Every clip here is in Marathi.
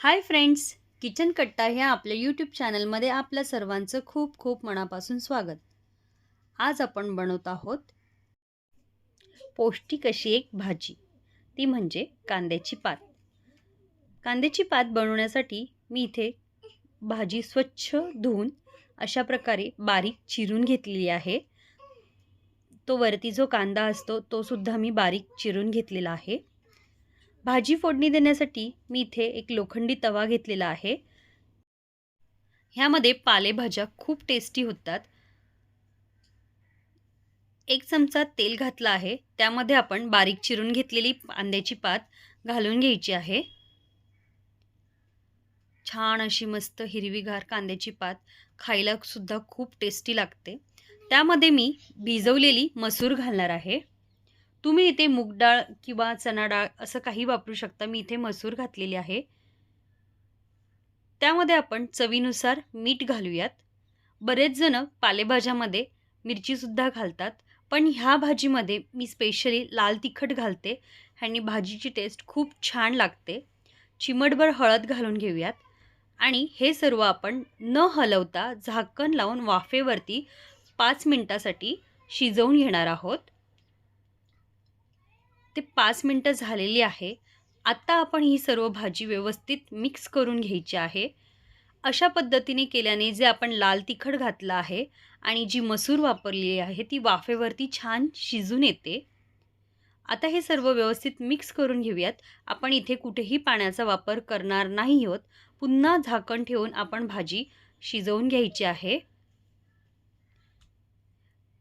हाय फ्रेंड्स किचन कट्टा ह्या आपल्या यूट्यूब चॅनलमध्ये आपल्या सर्वांचं खूप खूप मनापासून स्वागत. आज आपण बनवत आहोत पौष्टिक अशी एक भाजी. ती म्हणजे कांद्याची पात. कांद्याची पात बनवण्यासाठी मी इथे भाजी स्वच्छ धुवून अशा प्रकारे बारीक चिरून घेतलेली आहे. तो वरती जो कांदा असतो तोसुद्धा मी बारीक चिरून घेतलेला आहे. भाजी फोडणी देण्यासाठी मी इथे एक लोखंडी तवा घेतलेला आहे. ह्यामध्ये पालेभाज्या खूप टेस्टी होतात. एक चमचा तेल घातला आहे. त्यामध्ये आपण बारीक चिरून घेतलेली कांद्याची पात घालून घ्यायची आहे. छान अशी मस्त हिरवीगार कांद्याची पात खायला सुद्धा खूप टेस्टी लागते. त्यामध्ये मी भिजवलेली मसूर घालणार आहे. तुम्ही इथे मूग डाळ किंवा चना डाळ असं काही वापरू शकता. मी इथे मसूर घातलेली आहे. त्यामध्ये आपण चवीनुसार मीठ घालूयात. बरेच जण पालेभाज्यामध्ये मिरचीसुद्धा घालतात. पण ह्या भाजीमध्ये मी स्पेशली लाल तिखट घालते ह्यानी भाजीची टेस्ट खूप छान लागते. चिमटभर हळद घालून घेऊयात. आणि हे सर्व आपण न हलवता झाकण लावून वाफेवरती पाच मिनटासाठी शिजवून घेणार आहोत. ते पाच मिनटं झालेली आहे. आत्ता आपण ही सर्व भाजी व्यवस्थित मिक्स करून घ्यायची आहे. अशा पद्धतीने केल्याने जे आपण लाल तिखट घातलं आहे आणि जी मसूर वापरली आहे ती वाफेवरती छान शिजून येते. आता हे सर्व व्यवस्थित मिक्स करून घेऊयात. आपण इथे कुठेही पाण्याचा वापर करणार नाही आहोत. पुन्हा झाकण ठेवून आपण भाजी शिजवून घ्यायची आहे.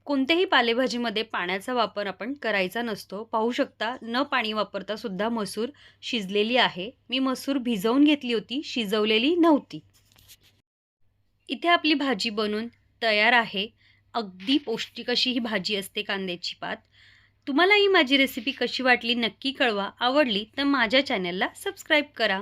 कोणत्याही पालेभाजीमध्ये पाण्याचा वापर आपण करायचा नसतो. पाहू शकता न पाणी वापरता सुद्धा मसूर शिजलेली आहे. मी मसूर भिजवून घेतली होती शिजवलेली नव्हती. इथे आपली भाजी बनून तयार आहे. अगदी पौष्टिक अशी ही भाजी असते कांद्याची पात. तुम्हाला ही माझी रेसिपी कशी वाटली नक्की कळवा. आवडली तर माझ्या चॅनलला सबस्क्राईब करा.